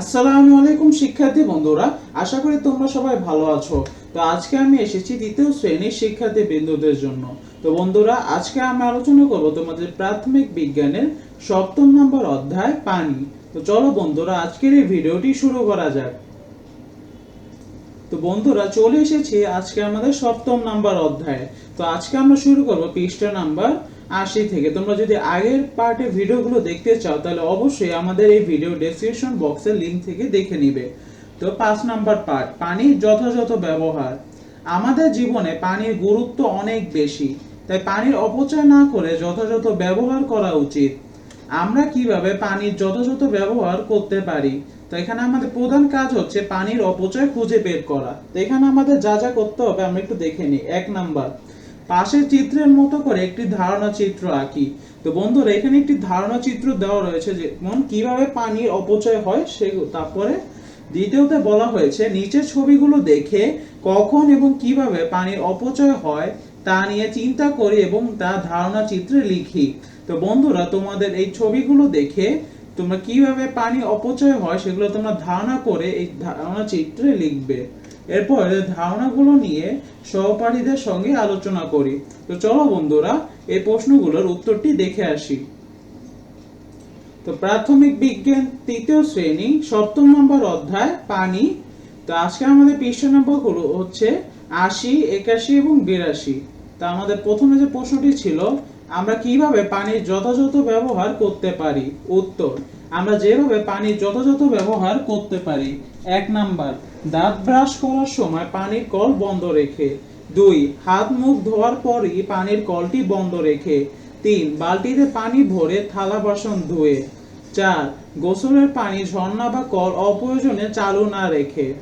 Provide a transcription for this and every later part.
আসসালামু আলাইকুম শিক্ষার্থী বন্ধুরা, আশা করি তোমরা সবাই ভালো আছো। তো আজকে আমি এসেছি দ্বিতীয় শ্রেণির শিক্ষার্থী বিন্দুদের জন্য। তো বন্ধুরা, আজকে আমি আলোচনা করব তোমাদের প্রাথমিক বিজ্ঞানের সপ্তম নম্বর অধ্যায়, পানি। তো চলো বন্ধুরা, আজকের এই ভিডিওটি শুরু করা যাক। তো বন্ধুরা, চলে এসেছি আজকে আমাদের সপ্তম নাম্বার অধ্যায়ে। তো আজকে আমরা শুরু করব পৃষ্ঠা নাম্বার আশি থেকে তোমরা যদি আগের পার্টের ভিডিওগুলো দেখতে চাও, তাহলে অবশ্যই আমাদের এই ভিডিও ডেসক্রিপশন বক্সের লিংক থেকে দেখে নিবে। তো পাঁচ নাম্বার পার্ট পানির যথাযথ ব্যবহার। আমাদের জীবনে পানির গুরুত্ব অনেক বেশি, তাই পানির অপচয় না করে যথাযথ ব্যবহার করা উচিত। আমরা কীভাবে পানির যথাযথ ব্যবহার করতে পারি? তো এখানে আমাদের প্রধান কাজ হচ্ছে পানির অপচয় খুঁজে বের করা। তো এখানে আমাদের যা যা করতে হবে, আমরা একটু দেখে নিই। এক নাম্বার পাশের চিত্রের মতো করে একটি ধারণা চিত্র আঁকি। তো বন্ধুরা, এখানে একটি ধারণা চিত্র দেওয়া রয়েছে যেমন কীভাবে পানির অপচয় হয় সে তারপরে দ্বিতীয়তে বলা হয়েছে, নিচের ছবিগুলো দেখে কখন এবং কীভাবে পানির অপচয় হয় তা নিয়ে চিন্তা করি এবং তা ধারণা চিত্রে লিখি। তো বন্ধুরা, তোমাদের এই ছবিগুলো দেখে তোমরা কীভাবে পানি অপচয় হয় সেগুলো তোমরা ধারণা করে এই ধারণা চিত্রে লিখবে। এরপর ধারণাগুলো নিয়ে সহপাঠীদের সঙ্গে আলোচনা করি। তো চলো বন্ধুরা, এই প্রশ্নগুলোর উত্তরটি দেখে আসি। তো প্রাথমিক বিজ্ঞান তৃতীয় শ্রেণি, সপ্তম নম্বর অধ্যায়, পানি। তো আজকে আমাদের পৃষ্ঠা নম্বর হলো হচ্ছে আশি, একাশি এবং বিরাশি। তা আমাদের প্রথমে যে প্রশ্নটি ছিল আমরা কীভাবে পানির যথাযথ ব্যবহার করতে পারি? উত্তর, আমরা যেভাবে পানির যথাযথ ব্যবহার করতে পারি। এক নাম্বার, দাঁত ব্রাশ করার সময় পানির কল বন্ধ রেখে। দুই, হাত মুখ ধোয়ার পরই পানির কলটি বন্ধ রেখে। তিন, বালতিতে পানি ভরে থালা বাসন ধুয়ে। চার, গোসলের পানি ঝর্ণা বা কল অপ্রয়োজনে চালু না রেখে।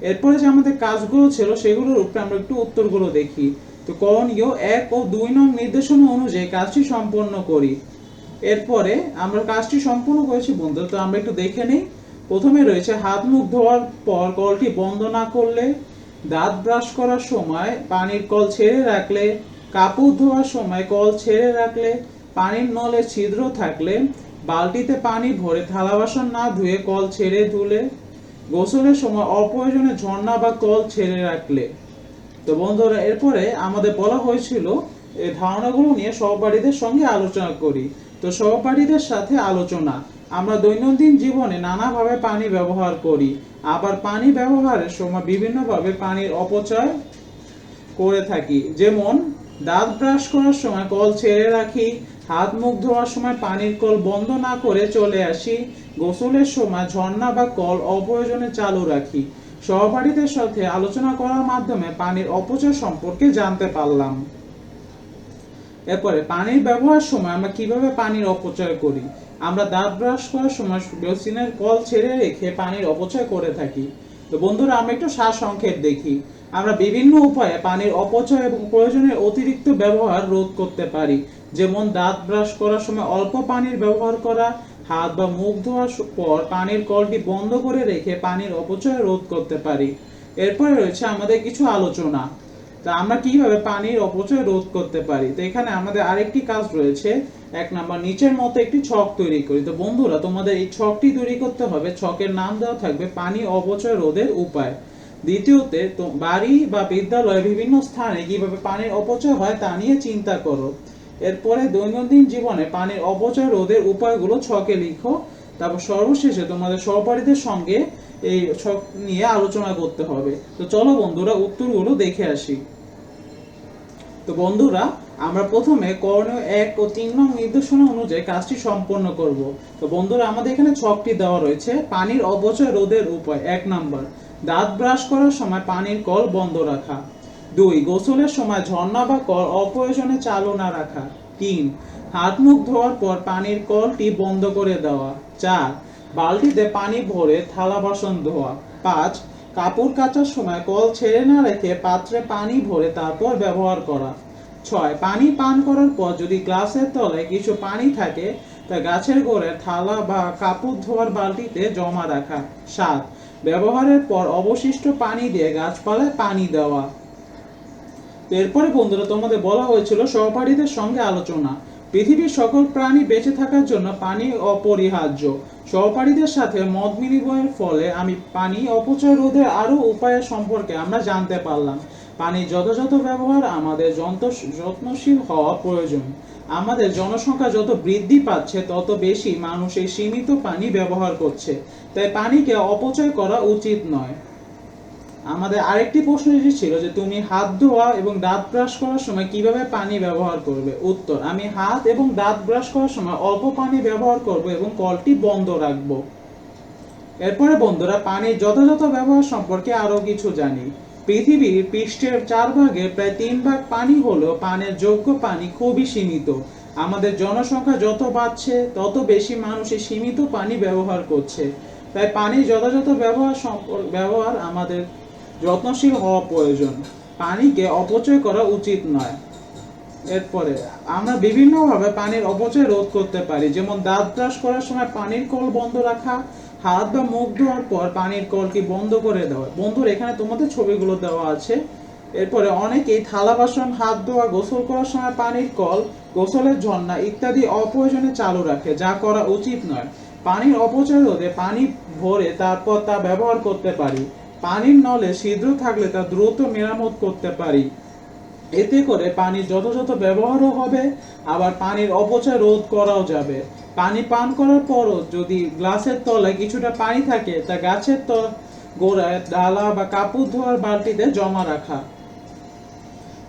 এরপরে যে আমাদের কাজগুলো ছিল সেগুলোর উপরে আমরা একটু উত্তরগুলো দেখি। তো করণীয় এক ও দুই নং নির্দেশনা অনুযায়ী কাজটি সম্পন্ন করি। এরপরে আমরা কাজটি সম্পূর্ণ করেছি বন্ধু তো আমরা একটু দেখে নিই। প্রথমে রয়েছে হাত মুখ ধোয়ার পর কলটি বন্ধ না করলে, দাঁত ব্রাশ করার সময় পানির কল ছেড়ে রাখলে, কাপড় ধোয়ার সময় কল ছেড়ে রাখলে, পানির নলে ছিদ্র থাকলে, বালতিতে পানি ভরে থালা বাসন না ধুয়ে কল ছেড়ে ধুলে, গোসলের সময় অপ্রয়োজনে ঝর্ণা বা কল ছেড়ে রাখলে। তো বন্ধুরা, এরপরে আমাদের বলা হয়েছিল এই ধারণাগুলো নিয়ে সহপাঠীদের সঙ্গে আলোচনা করি। তো সহপাঠীদের সাথে আলোচনা। আমরা দৈনন্দিন জীবনে নানাভাবে পানি ব্যবহার করি। আবার পানি ব্যবহারের সময় বিভিন্নভাবে পানির অপচয় করে থাকি। যেমন, দাঁত ব্রাশ করার সময় কল ছেড়ে রাখি, হাত মুখ ধোয়ার সময় পানির কল বন্ধ না করে চলে আসি, গোসলের সময় ঝর্ণা বা কল অপ্রয়োজনে চালু রাখি। সহপাঠীদের সাথে আলোচনা করার মাধ্যমে পানির অপচয় সম্পর্কে জানতে পারলাম। এরপরে, পানির ব্যবহার সময় আমরা কীভাবে পানির অপচয় করি? আমরা দাঁত ব্রাশ করার সময় বেসিনের কল ছেড়ে রেখে পানির অপচয় করে থাকি। তো বন্ধুরা আমরা একটু সার সংক্ষেপ দেখি। আমরা বিভিন্ন উপায়ে পানির অপচয় এবং প্রয়োজনের অতিরিক্ত ব্যবহার রোধ করতে পারি। যেমন দাঁত ব্রাশ করার সময় অল্প পানির ব্যবহার করা হাত বা মুখ ধোয়ার পর পানির কলটি বন্ধ করে রেখে পানির অপচয় রোধ করতে পারি। এরপরে রয়েছে আমাদের কিছু আলোচনা। তা আমরা কীভাবে পানির অপচয় রোধ করতে পারি? তো এখানে আমাদের আরেকটি কাজ রয়েছে। এক নাম্বার, নিচের মতো একটি ছক তৈরি করি। তো বন্ধুরা, তোমাদের এই ছকটি তৈরি করতে হবে। ছকের নাম দেওয়া থাকবে পানি অপচয় রোধের উপায়। দ্বিতীয়তে বাড়ি বা বিদ্যালয়ে বিভিন্ন স্থানে কীভাবে পানির অপচয় হয় তা নিয়ে চিন্তা করো। এরপরে দৈনন্দিন জীবনে পানির অপচয় রোধের উপায়গুলো ছকে লিখো। তারপর সর্বশেষে তোমাদের সহপাঠীদের সঙ্গে এই ছক নিয়ে আলোচনা করতে হবে। তো চলো বন্ধুরা, উত্তরগুলো দেখে আসি। তো বন্ধুরা, আমরা প্রথমে করণীয় এক ও তিন নং নির্দেশনা অনুযায়ী কাজটি সম্পন্ন করব। তো বন্ধুরা, আমাদের এখানে ছকটি দেওয়া রয়েছে, পানির অপচয় রোধের উপায়, এক নাম্বার। দাঁত ব্রাশ করার সময় পানির কল বন্ধ রাখা। দুই, গোসলের সময় ঝর্ণা বা কল অপ্রয়োজনে চালু না রাখা। তিন হাত মুখ ধোয়ার পর পানির কলটি বন্ধ করে দেওয়া। চার, বালতিতে পানি ভরে থালা বাসন ধোয়া। পাঁচ, কাপড় কাচার সময় কল ছেড়ে না রেখে পাত্রে পানি ভরে তারপর ব্যবহার করা। ছয়, পানি পান করার পর যদি গ্লাসের তলে কিছু পানি থাকে, তা গাছের গোড়ে থালা বা কাপড় ধোয়ার বালতিতে জমা রাখা। সাত, ব্যবহারের পর অবশিষ্ট পানি দিয়ে গাছপালায় পানি দেওয়া। এরপরে বন্ধুরা তোমাদের বলা হয়েছিল সহপাঠীদের সঙ্গে আলোচনা। পৃথিবীর সকল প্রাণী বেঁচে থাকার জন্য পানি অপরিহার্য। সহপাঠীদের সাথে মত বিনিময়ের ফলে আমি পানি অপচয় রোধের আরও উপায় সম্পর্কে আমরা জানতে পারলাম। পানির যথাযথ ব্যবহার আমাদের যত্নশীল হওয়া প্রয়োজন। আমাদের জনসংখ্যা যত বৃদ্ধি পাচ্ছে, তত বেশি মানুষ এই সীমিত পানি ব্যবহার করছে। তাই পানিকে অপচয় করা উচিত নয়। আমাদের আরেকটি প্রশ্ন এসেছিল যে তুমি হাত ধোয়া এবং দাঁত ব্রাশ করার সময় কীভাবে পানি ব্যবহার করবে? উত্তর, আমি হাত এবং দাঁত ব্রাশ করার সময় অল্প পানি ব্যবহার করব এবং কলটি বন্ধ রাখব। এরপরে বন্ধুরা, পানির যথাযথ ব্যবহার সম্পর্কে আরও কিছু জানি। পৃথিবীর পৃষ্ঠের চার ভাগে প্রায় তিন ভাগ পানি হলেও পানের যোগ্য পানি খুবই সীমিত। আমাদের জনসংখ্যা যত বাড়ছে, তত বেশি মানুষ এই সীমিত পানি ব্যবহার করছে। তাই পানির যথাযথ ব্যবহার ব্যবহার আমাদের যত্নশীল হওয়া প্রয়োজন। পানিকে অপচয় করা উচিত নয়। এরপরে, আমরা বিভিন্নভাবে পানির অপচয় রোধ করতে পারি। যেমন দাঁত ব্রাশ করার সময় পানির কল বন্ধ রাখা, হাত বা মুখ ধোয়ার পর পানির কলটি বন্ধ করে দেওয়া? বন্ধুর এখানে তোমাদের ছবিগুলো দেওয়া আছে। এরপরে, অনেকেই থালা বাসন, হাত ধোয়া, গোসল করার সময় পানির কল, গোসলের ঝর্ণা ইত্যাদি অপ্রয়োজনে চালু রাখে, যা করা উচিত নয়। পানির অপচয় রোধে পানি ভরে তারপর তা ব্যবহার করতে পারি। পানির নলে ছিদ্র থাকলে তা দ্রুত মেরামত করতে পারি। এতে করে পানির যথাযথ ব্যবহারও হবে, আবার পানির অপচয় রোধ করাও যাবে। পানি পান করার পরও যদি গ্লাসের তলায় কিছুটা পানি থাকে, তা গাছের ত গোড়ায় ডালা বা কাপড় ধোয়ার বালতিতে জমা রাখা।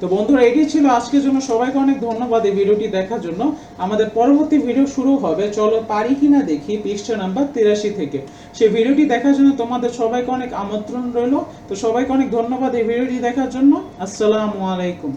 তো বন্ধুরা এটি ছিল আজকের জন্য। সবাইকে অনেক ধন্যবাদ এই ভিডিওটি দেখার জন্য। আমাদের পরবর্তী ভিডিও শুরু হবে, চলো পারি কিনা দেখি পৃষ্ঠা নাম্বার তিরাশি থেকে। সেই ভিডিওটি দেখার জন্য তোমাদের সবাইকে অনেক আমন্ত্রণ রইল। তো সবাইকে অনেক ধন্যবাদ এই ভিডিওটি দেখার জন্য। আসসালামু আলাইকুম।